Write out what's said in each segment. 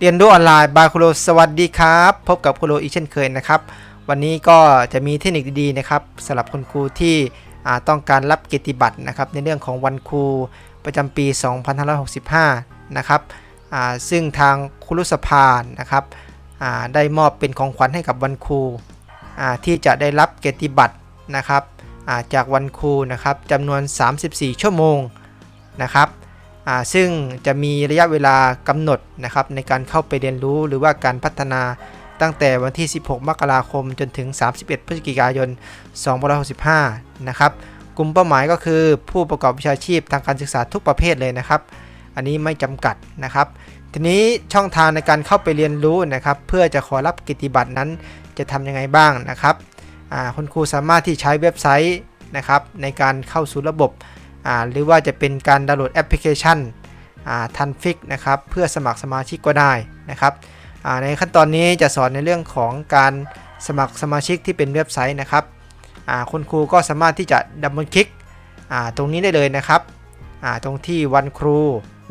เรียนรู้ออนไลน์บายคุโรสวัสดีครับ พบกับคุโรอีกเช่นเคยนะครับ วันนี้ก็จะมีเทคนิคดีๆนะครับสำหรับคุณครูที่ต้องการรับเกียรติบัตรนะครับในเรื่องของวันครูประจำปี 2565 นะครับซึ่งทางคุรุสภานะครับได้มอบเป็นของขวัญให้กับวันครูที่จะได้รับเกียรติบัตรนะครับจากวันครูนะครับจำนวน 34 ชั่วโมงนะครับ ซึ่งจะมีระยะเวลากำหนดนะครับในการเข้าไปเรียนรู้หรือว่าการพัฒนาตั้งแต่วันที่ 16 มกราคมจนถึง 31 พฤศจิกายน 2565 นะครับ กลุ่มเป้าหมายก็คือผู้ประกอบวิชาชีพทางการศึกษาทุกประเภทเลยนะครับ อันนี้ไม่จำกัดนะครับ ทีนี้ช่องทางในการเข้าไปเรียนรู้นะครับ เพื่อจะขอรับกิตติบัตรนั้นจะทำยังไงบ้างนะครับคุณครูสามารถที่ใช้เว็บไซต์นะครับในการเข้าสู่ระบบ หรือว่าจะเป็นการดาวน์โหลดแอปพลิเคชันทันฟิกนะครับเพื่อสมัครสมาชิกก็ได้นะครับในขั้นตอนนี้จะสอนในเรื่องของการสมัครสมาชิกที่เป็นเว็บไซต์นะครับคุณครูก็สามารถที่จะดับเบิลคลิกตรงนี้ได้เลยนะครับตรงที่วันครู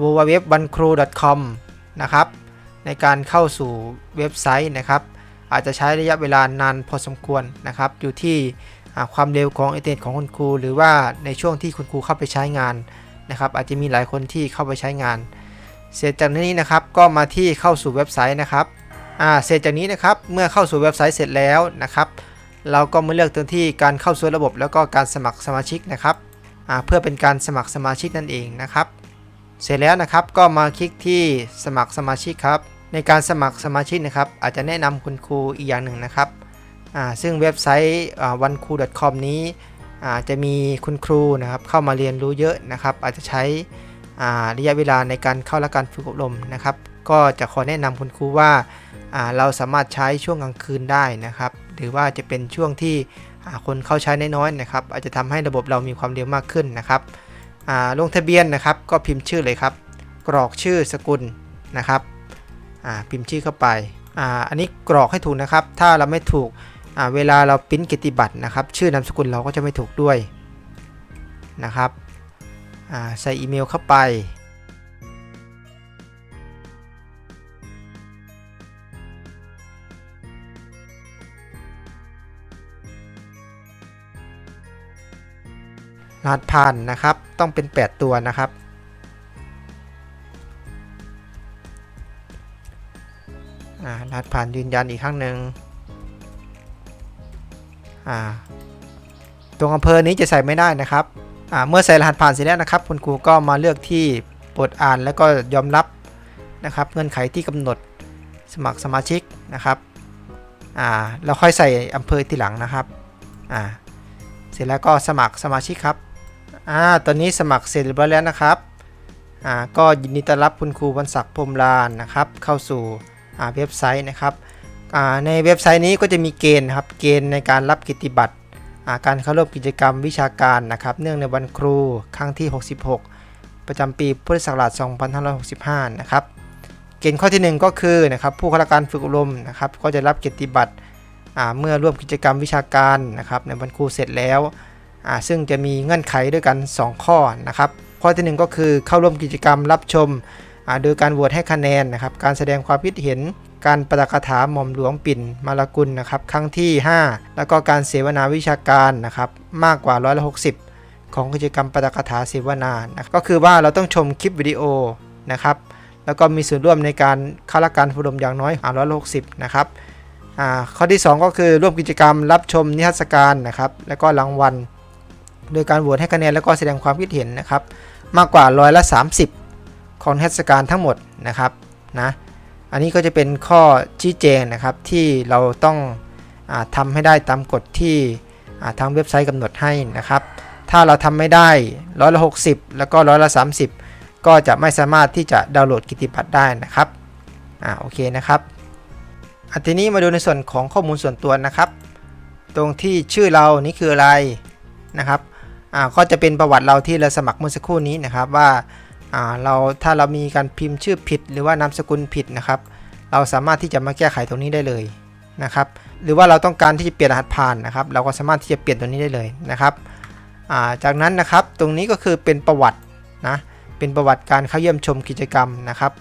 w w w วันครู .com นะครับในการเข้าสู่เว็บไซต์นะครับ อาจจะใช้ระยะเวลานานพอสมควรนะครับ อยู่ที่ ความเร็วของอินเทอร์เน็ตของคุณครู หรือว่าในช่วงที่คุณครูเข้าไปใช้งานนะครับ อาจจะมีหลายคนที่เข้าไปใช้งาน เสร็จจากนี้นะครับก็มาที่เข้าสู่เว็บไซต์นะครับอ่าเสร็จจากนี้นะครับเมื่อเข้าสู่เว็บไซต์เสร็จแล้วนะครับเราก็มาเลือกตรงที่การเข้าสู่ระบบแล้วก็การสมัครสมาชิกนะครับอ่าเพื่อเป็นการสมัครสมาชิกนั่นเองนะครับ เสร็จแล้วนะครับก็มาคลิกที่สมัครสมาชิกครับ ในการสมัครสมาชิกนะครับ อาจจะแนะนำคุณครูอีกอย่างหนึ่งนะครับ ซึ่งเว็บไซต์วันครู .com นี้จะมีคุณครูนะครับเข้ามาเรียนรู้เยอะนะครับ อาจจะใช้ระยะเวลาในการเข้าและการฝึกอบรมนะครับ ก็จะขอแนะนำคุณครูว่าเราสามารถใช้ช่วงกลางคืนได้นะครับ หรือว่าจะเป็นช่วงที่คนเข้าใช้น้อยๆนะครับ อาจจะทำให้ระบบเรามีความเร็วมากขึ้นนะครับลงทะเบียนนะครับก็พิมพ์ชื่อเลยครับ กรอกชื่อสกุลนะครับพิมพ์ชื่อเข้าไปอ,าอันนี้กรอกให้ถูกนะครับ ถ้าเราไม่ถูก เวลาเราปริ้นกิตติบัตรนะครับ ชื่อนามสกุลเราก็จะไม่ถูกด้วยนะครับใส่อีเมลเข้าไป รหัสผ่านนะครับ ต้องเป็น 8 ตัวนะครับรหัสผ่านยืนยันอีกครั้งหนึ่ง ตรงอำเภอนี้จะใส่ไม่ได้นะครับเมื่อใส่รหัสผ่านเสร็จแล้วนะครับ คุณครูก็มาเลือกที่โปรดอ่านแล้วก็ยอมรับนะครับ เงื่อนไขที่กำหนดสมัครสมาชิกนะครับอ่าแล้วค่อยใส่อำเภอทีหลังนะครับเสร็จแล้วก็สมัครสมาชิกครับอตอนนี้สมัครเสร็จเรียบร้อยแล้วนะครับก็ยินดีต้อนรับคุณครูวันศักดิ์พรมลานนะครับ เข้าสู่เว็บไซต์นะครับ ในเว็บไซต์นี้ก็จะมีเกณฑ์ครับเกณฑ์ในการรับกิตติบัตรการเข้าร่วมกิจกรรมวิชาการนะครับเนื่องในวันครูครั้งที่ 66 ประจำปีพุทธศักราช 2565 นะครับเกณฑ์ข้อทีหนึ่1 ก็คือนะครับผู้ข้ารับการฝึกอบรมนะครับก็จะรับกิตติบัตรเมื่อร่วมกิจกรรมวิชาการนะครับในวันครูเสร็จแล้วซึ่งจะมีเงื่อนไขด้วยกัน 2 ข้อนะครับข้อทีหนึ่1 ก็คือเข้าร่วมกิจกรรมรับชมโดยการโหวตให้คะแนนนะครับการแสดงความคิดเห็น การประดักถาหม่อมหลวงปิ่นมาลกุลนะครับครั้งที่ 5 แล้วก็การเสวนาวิชาการนะครับมากกว่าร้อยละ60ของกิจกรรมประดักถาเสวนานะก็คือว่าเราต้องชมคลิปวิดีโอนะครับแล้วก็มีส่วนร่วมในการเข้ารับการอบรมอย่างน้อยร้อยละ60นะครับข้อที่ 2 ก็คือร่วมกิจกรรมรับชมนิทรรศการนะครับแล้วก็รางวัล โดยการโหวตให้คะแนนแล้วก็แสดงความคิดเห็นนะครับมากกว่าร้อยละ30 ของนิทรรศการทั้งหมดนะครับนะ อันนี้ก็จะเป็นข้อชี้แจงนะครับที่เราต้องอาทำให้ได้ตามกฎที่ทางเว็บไซต์กำหนดให้นะครับ ถ้าเราทำไม่ได้ร้อยละ60แล้วก็ร้อยละ30ก็จะไม่สามารถที่จะดาวน์โหลดกิตติบัตรได้นะครับอ่าโอเคนะครับอันทีนี้มาดูในส่วนของข้อมูลส่วนตัวนะครับ ตรงที่ชื่อเรานี่คืออะไรนะครับอ่าก็จะเป็นประวัติเราที่เราสมัครเมื่อสักครู่นี้นะครับว่า เราถ้าเรามีการพิมพ์ชื่อผิด หรือว่านามสกุลผิดนะครับ เราสามารถที่จะมาแก้ไขตรงนี้ได้เลยนะครับ หรือว่าเราต้องการที่จะเปลี่ยนรหัสผ่านนะครับ เราก็สามารถที่จะเปลี่ยนตัวนี้ได้เลยนะครับาจากนั้นนะครับตรงนี้ก็คือเป็นประวัตินะเป็นประวัติการเข้าเยี่ยมชมกิจกรรมนะครับ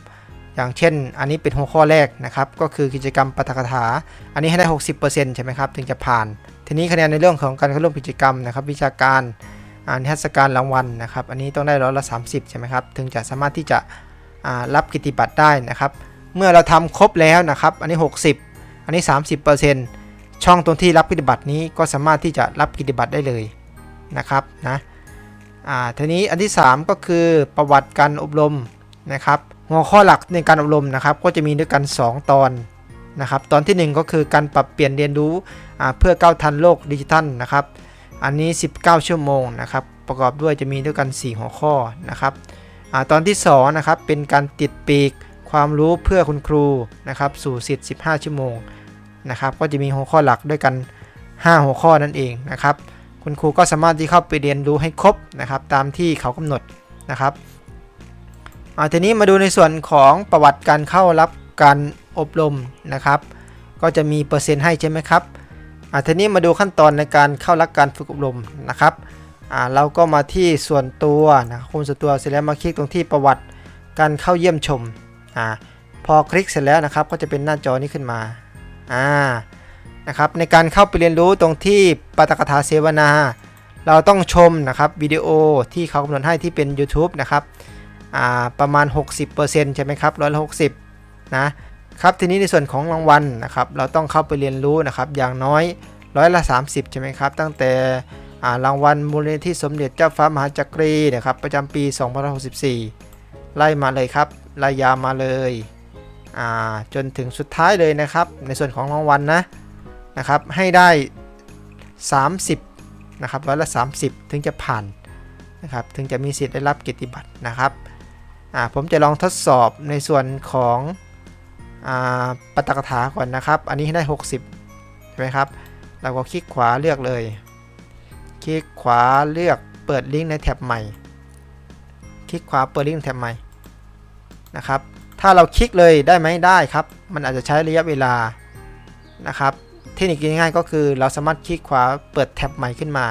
อย่างเช่น อันนี้เป็นหัวข้อแรกนะครับ ก็คือกิจกรรมปาฐกถา อันนี้ให้ได้ 60%ใช่ไหมครับ ถึงจะผ่าน ทีนี้คะแนนในเรื่องของการเข้าร่วมกิจกรรมนะครับ วิชาการ นิทรรศการรางวัลนะครับ อันนี้ต้องได้ร้อยละ30 ใช่ไหมครับ ถึงจะสามารถที่จะรับกิติบัตรได้นะครับ เมื่อเราทำครบแล้วนะครับ อันนี้ 60 อันนี้ 30%ช่องตรงที่รับกิติบัตรนี้ก็สามารถที่จะรับกิติบัตรได้เลยนะครับนะทีนี้อันที่ 3 ก็คือประวัติการอบรมนะครับ หัวข้อหลักในการอบรมนะครับ ก็จะมีด้วยกัน 2 ตอนนะครับ ตอนทีหนึ่1 ก็คือการปรับเปลี่ยนเรียนรู้เพื่อก้าวทันโลกดิจิทัลนะครับ อันนี้ 19 ชั่วโมงนะครับ ประกอบด้วยจะมีด้วยกัน 4 หัวข้อนะครับอตอนที่2นะครับเป็นการติดปีกความรู้เพื่อคุณครูนะครับสู่สิทธิ์15 ชั่วโมงนะครับ ก็จะมีหัวข้อหลักด้วยกัน 5 หัวข้อนั่นเองนะครับ คุณครูก็สามารถที่เข้าไปเรียนรู้ให้ครบนะครับ ตามที่เขากำหนดนะครับอาทีนี้มาดูในส่วนของประวัติการเข้ารับการอบรมนะครับ ก็จะมีเปอร์เซ็นต์ให้ใช่ไหมครับ อ่าทีนี้มาดูขั้นตอนในการเข้ารับการฝึกอบรมนะครับอ่าเราก็มาที่ส่วนตัวนะครับคุมส่วนตัวเสร็จแล้วมาคลิกตรงที่ประวัติการเข้าเยี่ยมชมอ่าพอคลิกเสร็จแล้วนะครับก็จะเป็นหน้าจอนี้ขึ้นมาอ่านะครับในการเข้าไปเรียนรู้ตรงที่ปาตกถาเสวนา เราต้องชมนะครับวิดีโอที่เขากำหนดให้ที่เป็น YouTube นะครับอ่าประมาณ 60%ใช่ไหมครับร้อยละหกสิบนะ ครับทีนี้ในส่วนของรางวัลนะครับเราต้องเข้าไปเรียนรู้นะครับอย่างน้อยร้อยละ 30 ใช่ไหมครับ ตั้งแต่รางวัลมูลนิธิสมเด็จเจ้าฟ้ามหาจักรีนะครับประจำปี 2564 ไล่มาเลยครับไล่ยาวมาเลยจนถึงสุดท้ายเลยนะครับ ในส่วนของรางวัลนะนะครับให้ได้ 30นะครับร้อยละ 30 ถึงจะผ่านนะครับถึงจะมีสิทธิ์ได้รับเกียรติบัตรนะครับผมจะลองทดสอบในส่วนของ ปาตกถาก่อนนะครับ อันนี้ให้ได้ 60 ใช่ไหมครับ เราก็คลิกขวาเลือกเลย คลิกขวาเลือกเปิดลิงก์ในแท็บใหม่ คลิกขวาเปิดลิงก์แท็บใหม่นะครับ ถ้าเราคลิกเลยได้ไหมได้ครับ มันอาจจะใช้ระยะเวลานะครับ เทคนิคง่ายๆก็คือเราสามารถคลิกขวาเปิดแท็บใหม่ขึ้นมา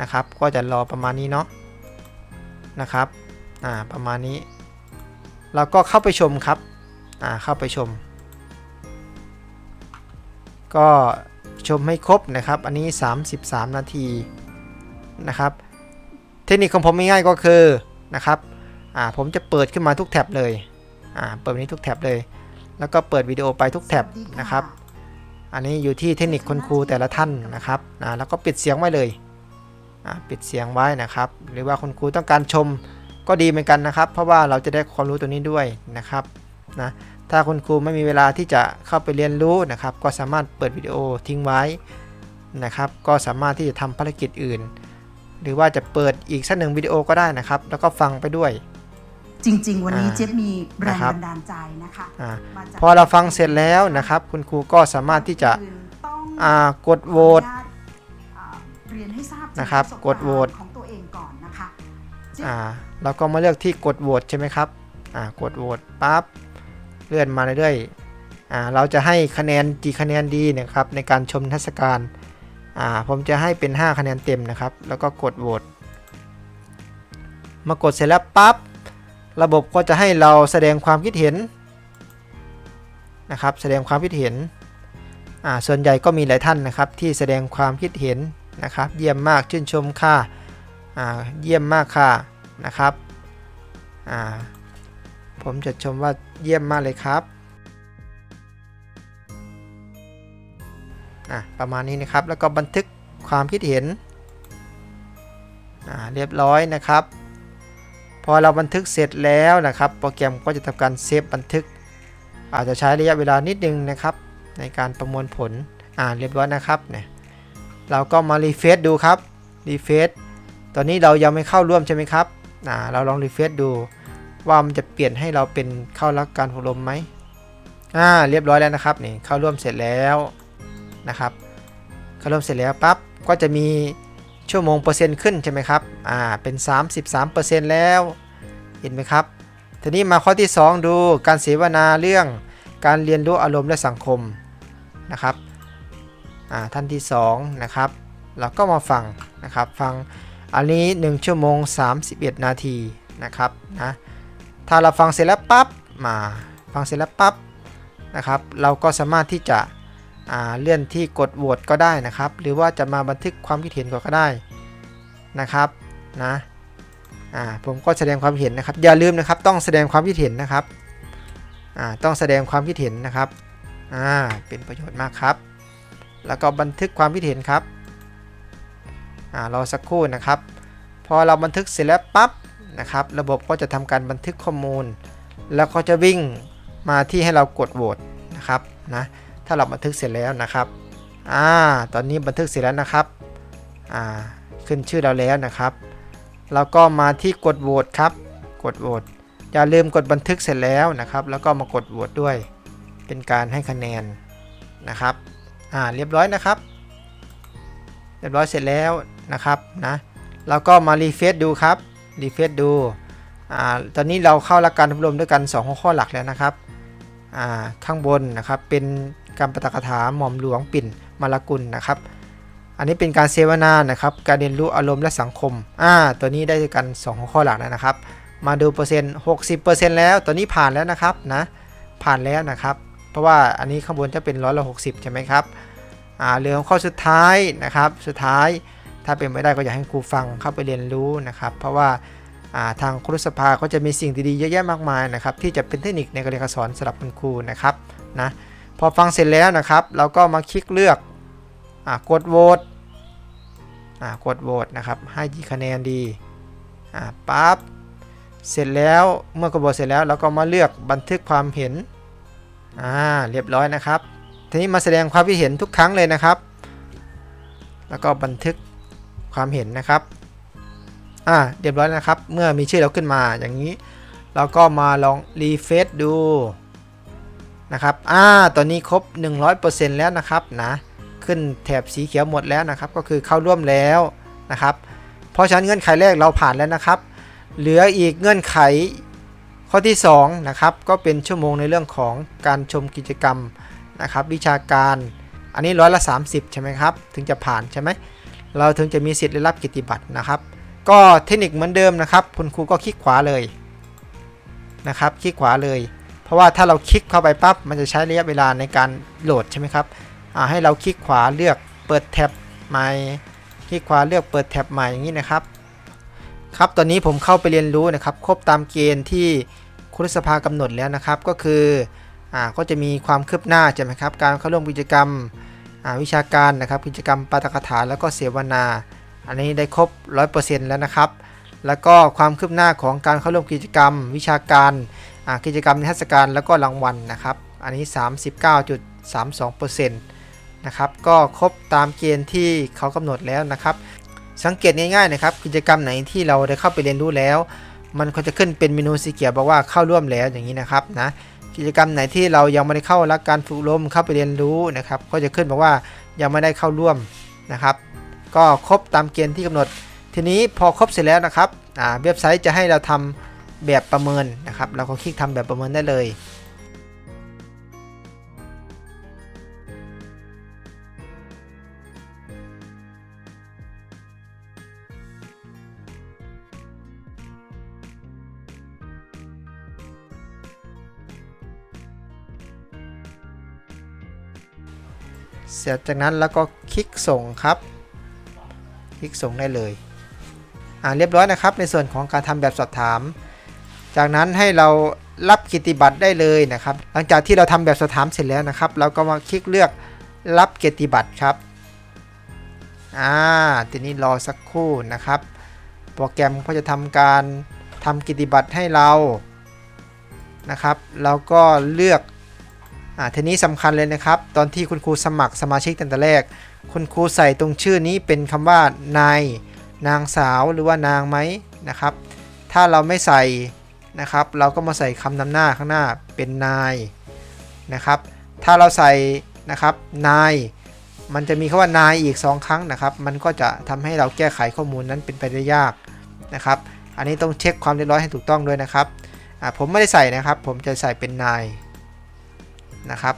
นะครับ ก็จะรอประมาณนี้เนาะนะครับ อ่า ประมาณนี้ เราก็เข้าไปชมครับ อ่าเข้าไปชม ก็ชมให้ครบนะครับ อันนี้ 33 นาทีนะครับ เทคนิคของผมง่ายๆก็คือนะครับอ่าผมจะเปิดขึ้นมาทุกแท็บเลยอ่าเปิดนี้ทุกแท็บเลย แล้วก็เปิดวิดีโอไปทุกแท็บนะครับ อันนี้อยู่ที่เทคนิคคนครูแต่ละท่านนะครับอ่าแล้วก็ปิดเสียงไว้เลยอ่าปิดเสียงไว้นะครับ หรือว่าคุณครูต้องการชมก็ดีเหมือนกันนะครับ เพราะว่าเราจะได้ความรู้ตัวนี้ด้วยนะครับ นะถ้าคุณครูไม่มีเวลาที่จะเข้าไปเรียนรู้นะครับ ก็สามารถเปิดวิดีโอทิ้งไว้นะครับ ก็สามารถที่จะทำภารกิจอื่น หรือว่าจะเปิดอีกสักหนึ่งวิดีโอก็ได้นะครับ แล้วก็ฟังไปด้วย จริง ๆ วันนี้อ่าเจ๊ยบมีแรงนะครับบันดาลใจนะคะอ่ามาจากพอเราฟังเสร็จแล้วนะครับ คุณครูก็สามารถที่จะต้องอ่ากดโหวตขออนุญาอ่าเรียนให้ทราบถึงนะครับปสบกดโหวตการณ์ของตัวเองก่อนนะคะเจ๊ยบอ่าเราก็มาเลือกที่กดโหวตใช่ไหมครับอ่ากดโหวตปั๊บ เลื่อนมาเรื่อยๆอ่าเราจะให้คะแนนกี่คะแนนดีนะครับในการชมนิทรรศการอ่าผมจะให้เป็น 5 คะแนนเต็มนะครับ แล้วก็กดโหวตมากดเสร็จแล้วปั๊บระบบก็จะให้เราแสดงความคิดเห็นนะครับแสดงความคิดเห็นอ่าส่วนใหญ่ก็มีหลายท่านนะครับที่แสดงความคิดเห็นนะครับเยี่ยมมากชื่นชมค่ะอ่าเยี่ยมมากค่ะนะครับอ่า ผมจะชมว่าเยี่ยมมากเลยครับอะประมาณนี้นะครับแล้วก็บันทึกความคิดเห็นอ่าเรียบร้อยนะครับ พอเราบันทึกเสร็จแล้วนะครับ โปรแกรมก็จะทำการเซฟบันทึก อาจจะใช้ระยะเวลานิดนึงนะครับ ในการประมวลผลอ่าเรียบร้อยนะครับเนี่ยเราก็มารีเฟซดูครับรีเฟซตอนนี้เรายังไม่เข้าร่วมใช่ไหมครับอ่าเราลองรีเฟซดู ว่ามันจะเปลี่ยนให้เราเป็นเข้ารับการอบรมไหมอ่าเรียบร้อยแล้วนะครับนี่เข้าร่วมเสร็จแล้วนะครับ เข้าร่วมเสร็จแล้วปั๊บก็จะมีชั่วโมงเปอร์เซ็นต์ขึ้นใช่ไหมครับอ่าเป็น 33%แล้วเห็นไหมครับทีนี้มาข้อที่ 2 ดูการเสวนาเรื่องการเรียนรู้อารมณ์และสังคมนะครับอ่าท่านที่2นะครับเราก็มาฟังนะครับฟังอันนี้ 1 ชั่วโมง 31 นาทีนะครับนะ ถ้าเราฟังเสร็จแล้วปั๊บมาฟังเสร็จแล้วปั๊บนะครับเราก็สามารถที่จะเลื่อนที่กดโหวตก็ได้นะครับ หรือว่าจะมาบันทึกความคิดเห็นก็ได้นะครับนะผมก็แสดงความเห็นนะครับ อย่าลืมนะครับต้องแสดงความคิดเห็นนะครับต้องแสดงความคิดเห็นนะครับเป็นประโยชน์มากครับ แล้วก็บันทึกความคิดเห็นครับอรอสักครู่นะครับ พอเราบันทึกเสร็จแล้วปั๊บ นะครับ ระบบก็จะทำการบันทึกข้อมูล แล้วก็จะวิ่งมาที่ให้เรากดโหวตนะครับนะถ้าเราบันทึกเสร็จแล้วนะครับอ่าตอนนี้บันทึกเสร็จแล้วนะครับอ่าขึ้นชื่อเราแล้วนะครับเราก็มาที่กดโหวตครับ กดโหวตอย่าลืมกดบันทึกเสร็จแล้วนะครับ แล้วก็มากดโหวตด้วย เป็นการให้คะแนนนะครับอ่าเรียบร้อยนะครับ เรียบร้อยเสร็จแล้วนะครับนะเราก็มารีเฟซดูครับ รีเฟซดูอ่าตอนนี้เราเข้าหลักการอบรมด้วยกัน 2 หัวข้อหลักแล้วนะครับอ่าข้างบนนะครับเป็นการปาฐกถาหม่อมหลวงปิ่นมาลกุลนะครับ อันนี้เป็นการเสวนานะครับ การเรียนรู้อารมณ์และสังคมอ่าตัวนี้ได้กัน 2 หัวข้อหลักแล้วนะครับ มาดูเปอร์เซ็นต์60%แล้วตัวนี้ผ่านแล้วนะครับนะผ่านแล้วนะครับ เพราะว่าอันนี้ข้างบนจะเป็นร้อยละหกสิบใช่ไหมครับอ่าเรื่องข้อสุดท้ายนะครับสุดท้าย ถ้าเป็นไม่ได้ก็อยากให้ครูฟังเข้าไปเรียนรู้นะครับ เพราะว่าาทางครูสภาก็จะมีสิ่งดีๆเยอะแยะมากมายนะครับที่จะเป็นเทคนิคในการเรียนการสอนสำหรับคุณครูนะครับนะพอฟังเสร็จแล้วนะครับ เราก็มาคลิกเลือกอกดโหวตกดโหวตนะครับให้กี่คะแนนดีปั๊บเสร็จแล้วเมื่อกดโหวตเสร็จแล้วเราก็มาเลือกบันทึกความเห็นอ่าเรียบร้อยนะครับ ทีนี้มาแสดงความคิดเห็นทุกครั้งเลยนะครับ แล้วก็บันทึก ความเห็นนะครับอ่าเรียบร้อยนะครับ เมื่อมีชื่อเราขึ้นมาอย่างนี้ เราก็มาลองรีเฟซดูนะครับอ่าตอนนี้ครบ 100%แล้วนะครับนะขึ้นแถบสีเขียวหมดแล้วนะครับ ก็คือเข้าร่วมแล้วนะครับ เพราะฉะนั้นเงื่อนไขแรกเราผ่านแล้วนะครับ เหลืออีกเงื่อนไขข้อที่2นะครับก็เป็นชั่วโมงในเรื่องของการชมกิจกรรมนะครับ วิชาการอันนี้ร้อยละ 30 ใช่ไหมครับ ถึงจะผ่านใช่ไหม เราถึงจะมีสิทธิ์ได้รับกิตติบัตรนะครับ ก็เทคนิคเหมือนเดิมนะครับ คุณครูก็คลิกขวาเลยนะครับ คลิกขวาเลย เพราะว่าถ้าเราคลิกเข้าไปปั๊บมันจะใช้ระยะเวลาในการโหลดใช่ไหมครับอ่าให้เราคลิกขวาเลือกเปิดแท็บใหม่คลิกขวาเลือกเปิดแท็บใหม่อย่างนี้นะครับครับตอนนี้ผมเข้าไปเรียนรู้นะครับ ครบตามเกณฑ์ที่ครุสภากำหนดแล้วนะครับ ก็คืออ่าก็จะมีความคืบหน้าใช่ไหมครับ การเข้าร่วมกิจกรรม วิชาการนะครับกิจกรรมปาฐกถาแล้วก็เสวนา อันนี้ได้ครบ 100%แล้วนะครับ แล้วก็ความคืบหน้าของการเข้าร่วมกิจกรรม วิชาการกิจกรรมนิทรรศการแล้วก็รางวัลนะครับ อันนี้ 39.32%นะครับก็ครบตามเกณฑ์ที่เขากำหนดแล้วนะครับ สังเกตง่ายๆนะครับกิจกรรมไหนที่เราได้เข้าไปเรียนรู้แล้ว มันก็จะขึ้นเป็นเมนูสีเขียวบอกว่าเข้าร่วมแล้วอย่างนี้นะครับนะ กิจกรรมไหนที่เรายังไม่ได้เข้ารับการฝึกลมเข้าไปเรียนรู้นะครับ ก็จะขึ้นบอกว่ายังไม่ได้เข้าร่วมนะครับ ก็ครบตามเกณฑ์ที่กำหนด ทีนี้พอครบเสร็จแล้วนะครับเว็บไซต์จะให้เราทำแบบประเมินนะครับ เราก็คลิกทำแบบประเมินได้เลย จจากนั้นแล้วก็คลิกส่งครับ คลิกส่งได้เลยอ่าเรียบร้อยนะครับ ในส่วนของการทำแบบสอบถาม จากนั้นให้เรารับกิตติบัตรได้เลยนะครับ หลังจากที่เราทำแบบสอบถามเสร็จแล้วนะครับ เราก็มาคลิกเลือกรับกิตติบัตรครับอ่าทีนี้รอสักครู่นะครับ โปรแกรมก็จะทำการทำกิตติบัตรให้เรานะครับ เราก็เลือก อ่าทีนี้สำคัญเลยนะครับ ตอนที่คุณครูสมัครสมาชิกตั้งแต่แรก คุณครูใส่ตรงชื่อนี้เป็นคำว่านายนางสาวหรือว่านางไหมนะครับ ถ้าเราไม่ใส่นะครับ เราก็มาใส่คำนำหน้าข้างหน้าเป็นนายนะครับ ถ้าเราใส่นะครับนายมันจะมีคำว่านายอีก 2 ครั้งนะครับ มันก็จะทำให้เราแก้ไขข้อมูลนั้นเป็นไปได้ยากนะครับ อันนี้ต้องเช็คความเรียบร้อยให้ถูกต้องด้วยนะครับอ่าผมไม่ได้ใส่นะครับ ผมจะใส่เป็นนาย นะครับ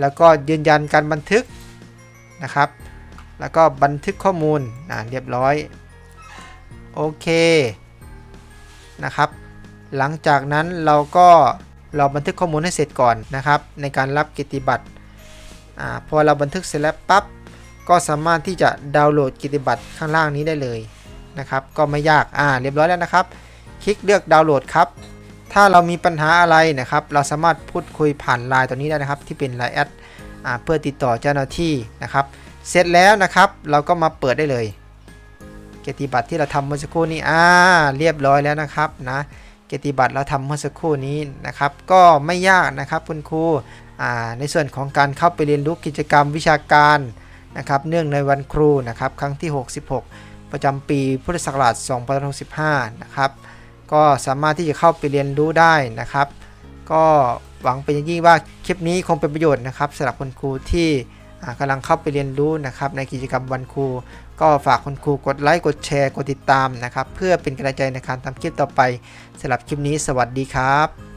แล้วก็ยืนยันการบันทึกนะครับ แล้วก็บันทึกข้อมูลอ่าเรียบร้อย โอเคนะครับ หลังจากนั้นเราก็เราบันทึกข้อมูลให้เสร็จก่อนนะครับ ในการรับกิติบัตรอาพอเราบันทึกเสร็จแล้วปั๊บก็สามารถที่จะดาวน์โหลดกิติบัตรข้างล่างนี้ได้เลยนะครับ ก็ไม่ยากอ่าเรียบร้อยแล้วนะครับ คลิกเลือกดาวน์โหลดครับ ถ้าเรามีปัญหาอะไรนะครับ เราสามารถพูดคุยผ่านไลน์ตัวนี้ได้นะครับ ที่เป็นไลน์แอดเพื่อติดต่อเจ้าหน้าที่นะครับ เสร็จแล้วนะครับ เราก็มาเปิดได้เลยเกียรติบัตรที่เราทำเมื่อสักครู่นี้อ่าเรียบร้อยแล้วนะครับนะเกียรติบัตรเราทำเมื่อสักครู่นี้นะครับ ก็ไม่ยากนะครับคุณครูอ่าในส่วนของการเข้าไปเรียนรู้กิจกรรมวิชาการนะครับ เนื่องในวันครูนะครับ ครั้งที่ 66 ประจำปีพุทธศักราช2565 นะครับ ก็สามารถที่จะเข้าไปเรียนรู้ได้นะครับ ก็หวังเป็นอย่างยิ่งว่าคลิปนี้คงเป็นประโยชน์นะครับสำหรับคุณครูที่อ่ากำลังเข้าไปเรียนรู้นะครับในกิจกรรมวันครู ก็ฝากคุณครูกดไลค์กดแชร์กดติดตามนะครับ เพื่อเป็นกำลังใจในการทำคลิปต่อไปสำหรับคลิปนี้สวัสดีครับ